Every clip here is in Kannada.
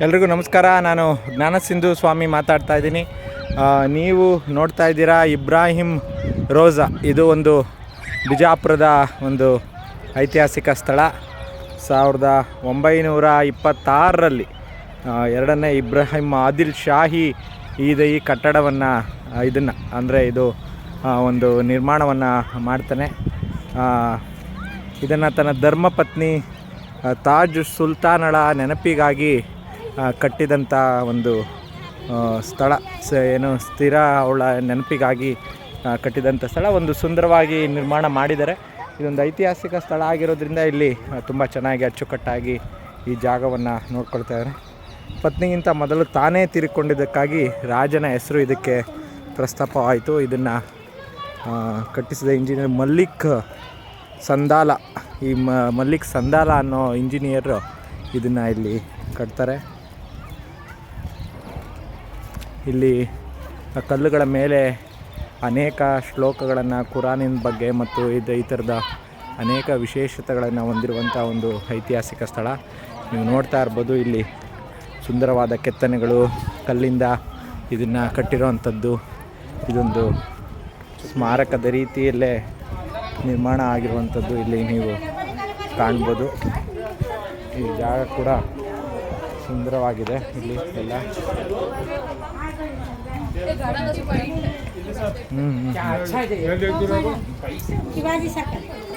ಎಲ್ರಿಗೂ ನಮಸ್ಕಾರ. ನಾನು ಜ್ಞಾನಸಿಂಧು ಸ್ವಾಮಿ ಮಾತಾಡ್ತಾ ಇದ್ದೀನಿ. ನೀವು ನೋಡ್ತಾ ಇದ್ದೀರಾ ಇಬ್ರಾಹಿಂ ರೋಜಾ. ಇದು ಒಂದು ಬಿಜಾಪುರದ ಒಂದು ಐತಿಹಾಸಿಕ ಸ್ಥಳ. ಸಾವಿರದ ಒಂಬೈನೂರ ಇಪ್ಪತ್ತಾರರಲ್ಲಿ ಎರಡನೇ ಇಬ್ರಾಹಿಂ ಆದಿಲ್ ಶಾಹಿ ಈದ ಈ ಕಟ್ಟಡವನ್ನು, ಇದನ್ನು, ಅಂದರೆ ಇದು ಒಂದು ನಿರ್ಮಾಣವನ್ನು ಮಾಡ್ತಾನೆ. ಇದನ್ನು ತನ್ನ ಧರ್ಮಪತ್ನಿ ತಾಜ್ ಸುಲ್ತಾನಳ ನೆನಪಿಗಾಗಿ ಕಟ್ಟಿದಂಥ ಒಂದು ಸ್ಥಳ. ಸ, ಏನು, ಸ್ಥಿರ ಅವಳ ನೆನಪಿಗಾಗಿ ಕಟ್ಟಿದಂಥ ಸ್ಥಳ. ಒಂದು ಸುಂದರವಾಗಿ ನಿರ್ಮಾಣ ಮಾಡಿದ್ದಾರೆ. ಇದೊಂದು ಐತಿಹಾಸಿಕ ಸ್ಥಳ ಆಗಿರೋದ್ರಿಂದ ಇಲ್ಲಿ ತುಂಬ ಚೆನ್ನಾಗಿ ಅಚ್ಚುಕಟ್ಟಾಗಿ ಈ ಜಾಗವನ್ನು ನೋಡ್ಕೊಳ್ತಾ ಇದ್ದಾರೆ ಪತ್ನಿಗಿಂತ ಮೊದಲು ತಾನೇ ತೀರಿಕೊಂಡಿದ್ದಕ್ಕಾಗಿ ರಾಜನ ಹೆಸರು ಇದಕ್ಕೆ ಪ್ರಸ್ತಾಪವಾಯಿತು. ಇದನ್ನು ಕಟ್ಟಿಸಿದ ಇಂಜಿನಿಯರ್ ಮಲ್ಲಿಕ್ ಸಂದಾಲ. ಈ ಮಲ್ಲಿಕ್ ಸಂದಾಲ ಅನ್ನೋ ಇಂಜಿನಿಯರು ಇದನ್ನು ಇಲ್ಲಿ ಕಟ್ತಾರೆ. ಇಲ್ಲಿ ಆ ಕಲ್ಲುಗಳ ಮೇಲೆ ಅನೇಕ ಶ್ಲೋಕಗಳನ್ನು ಕುರಾನಿನ ಬಗ್ಗೆ ಮತ್ತು ಇದು ಈ ಥರದ ಅನೇಕ ವಿಶೇಷತೆಗಳನ್ನು ಹೊಂದಿರುವಂಥ ಒಂದು ಐತಿಹಾಸಿಕ ಸ್ಥಳ. ನೀವು ನೋಡ್ತಾ ಇರ್ಬೋದು ಇಲ್ಲಿ ಸುಂದರವಾದ ಕೆತ್ತನೆಗಳು, ಕಲ್ಲಿಂದ ಇದನ್ನು ಕಟ್ಟಿರೋವಂಥದ್ದು. ಇದೊಂದು ಸ್ಮಾರಕದ ರೀತಿಯಲ್ಲೇ ನಿರ್ಮಾಣ ಆಗಿರುವಂಥದ್ದು ಇಲ್ಲಿ ನೀವು ಕಾಣ್ಬೋದು. ಈ ಜಾಗ ಕೂಡ ಸುಂದರವಾಗಿದೆ ಇಲ್ಲಿ ಎಲ್ಲ.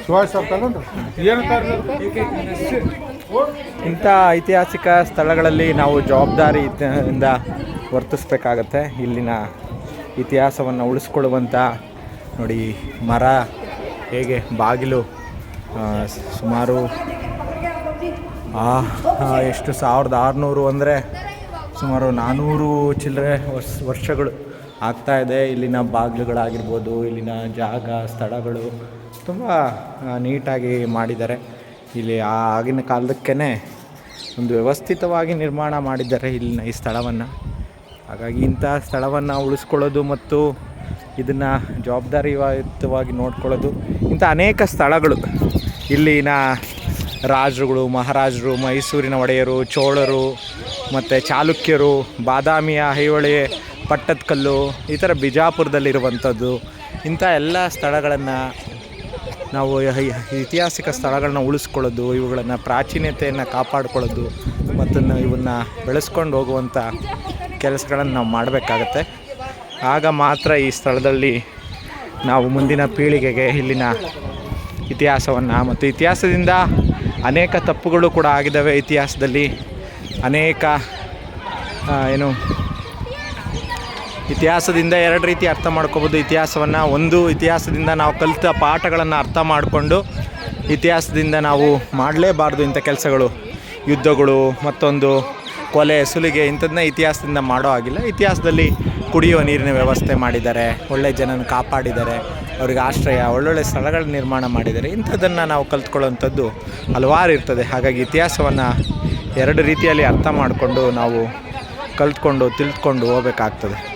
ಶಿವಾಜಿ ಇಂಥ ಐತಿಹಾಸಿಕ ಸ್ಥಳಗಳಲ್ಲಿ ನಾವು ಜವಾಬ್ದಾರಿ ಇಂದ ವರ್ತಿಸ್ಬೇಕಾಗತ್ತೆ. ಇಲ್ಲಿನ ಇತಿಹಾಸವನ್ನು ಉಳಿಸ್ಕೊಳ್ಳುವಂಥ ನೋಡಿ ಮರ ಹೇಗೆ ಬಾಗಿಲು ಸುಮಾರು ಎಷ್ಟು ಸಾವಿರದ ಆರುನೂರು ಅಂದರೆ ಸುಮಾರು ನಾನ್ನೂರು ಚಿಲ್ಲರೆ ವರ್ಷ, ವರ್ಷಗಳು ಇದೆ. ಇಲ್ಲಿನ ಬಾಗಿಲುಗಳಾಗಿರ್ಬೋದು, ಇಲ್ಲಿನ ಜಾಗ, ಸ್ಥಳಗಳು ತುಂಬ ನೀಟಾಗಿ ಮಾಡಿದ್ದಾರೆ. ಇಲ್ಲಿ ಆ ಆಗಿನ ಕಾಲದಕ್ಕೇ ಒಂದು ವ್ಯವಸ್ಥಿತವಾಗಿ ನಿರ್ಮಾಣ ಮಾಡಿದ್ದಾರೆ ಇಲ್ಲಿನ ಈ ಸ್ಥಳವನ್ನು. ಹಾಗಾಗಿ ಇಂಥ ಸ್ಥಳವನ್ನು ಉಳಿಸ್ಕೊಳ್ಳೋದು ಮತ್ತು ಇದನ್ನು ಜವಾಬ್ದಾರಿಯುತವಾಗಿ ನೋಡ್ಕೊಳ್ಳೋದು ಇಂಥ ಅನೇಕ ಸ್ಥಳಗಳು ಇಲ್ಲಿನ ರಾಜರುಗಳು, ಮಹಾರಾಜರು, ಮೈಸೂರಿನ ಒಡೆಯರು, ಚೋಳರು, ಮತ್ತು ಚಾಲುಕ್ಯರು, ಬಾದಾಮಿಯ ಐಹೊಳೆ, ಪಟ್ಟದಕಲ್ಲು, ಈ ಥರ ಬಿಜಾಪುರದಲ್ಲಿರುವಂಥದ್ದು, ಇಂಥ ಎಲ್ಲ ಸ್ಥಳಗಳನ್ನು ನಾವು ಐತಿಹಾಸಿಕ ಸ್ಥಳಗಳನ್ನ ಉಳಿಸ್ಕೊಳ್ಳೋದು, ಇವುಗಳನ್ನು ಪ್ರಾಚೀನತೆಯನ್ನು ಕಾಪಾಡ್ಕೊಳ್ಳೋದು ಮತ್ತು ಇವನ್ನ ಬೆಳೆಸ್ಕೊಂಡು ಹೋಗುವಂಥ ಕೆಲಸಗಳನ್ನು ನಾವು ಮಾಡಬೇಕಾಗತ್ತೆ. ಆಗ ಮಾತ್ರ ಈ ಸ್ಥಳದಲ್ಲಿ ನಾವು ಮುಂದಿನ ಪೀಳಿಗೆಗೆ ಇಲ್ಲಿನ ಇತಿಹಾಸವನ್ನು ಮತ್ತು ಇತಿಹಾಸದಿಂದ ಅನೇಕ ತಪ್ಪುಗಳು ಕೂಡ ಆಗಿದ್ದಾವೆ ಇತಿಹಾಸದಲ್ಲಿ. ಅನೇಕ ಏನು, ಇತಿಹಾಸದಿಂದ ಎರಡು ರೀತಿ ಅರ್ಥ ಮಾಡ್ಕೋಬೋದು. ಇತಿಹಾಸವನ್ನು ಒಂದು ಇತಿಹಾಸದಿಂದ ನಾವು ಕಲಿತ ಪಾಠಗಳನ್ನು ಅರ್ಥ ಮಾಡಿಕೊಂಡು, ಇತಿಹಾಸದಿಂದ ನಾವು ಮಾಡಲೇಬಾರ್ದು ಇಂಥ ಕೆಲಸಗಳು. ಯುದ್ಧಗಳು, ಮತ್ತೊಂದು ಕೊಲೆ, ಸುಲಿಗೆ ಇಂಥದ್ದನ್ನ ಇತಿಹಾಸದಿಂದ ಮಾಡೋ ಆಗಿಲ್ಲ ಇತಿಹಾಸದಲ್ಲಿ ಕುಡಿಯುವ ನೀರಿನ ವ್ಯವಸ್ಥೆ ಮಾಡಿದ್ದಾರೆ, ಒಳ್ಳೆ ಜನನ ಕಾಪಾಡಿದ್ದಾರೆ, ಅವ್ರಿಗೆ ಆಶ್ರಯ, ಒಳ್ಳೊಳ್ಳೆ ಸ್ಥಳಗಳ ನಿರ್ಮಾಣ ಮಾಡಿದ್ದಾರೆ. ಇಂಥದ್ದನ್ನು ನಾವು ಕಲ್ತ್ಕೊಳ್ಳೋವಂಥದ್ದು ಹಲವಾರು ಇರ್ತದೆ. ಹಾಗಾಗಿ ಇತಿಹಾಸವನ್ನು ಎರಡು ರೀತಿಯಲ್ಲಿ ಅರ್ಥ ಮಾಡಿಕೊಂಡು ನಾವು ಕಲ್ತ್ಕೊಂಡು, ತಿಳ್ಕೊಂಡು ಹೋಗ್ಬೇಕಾಗ್ತದೆ.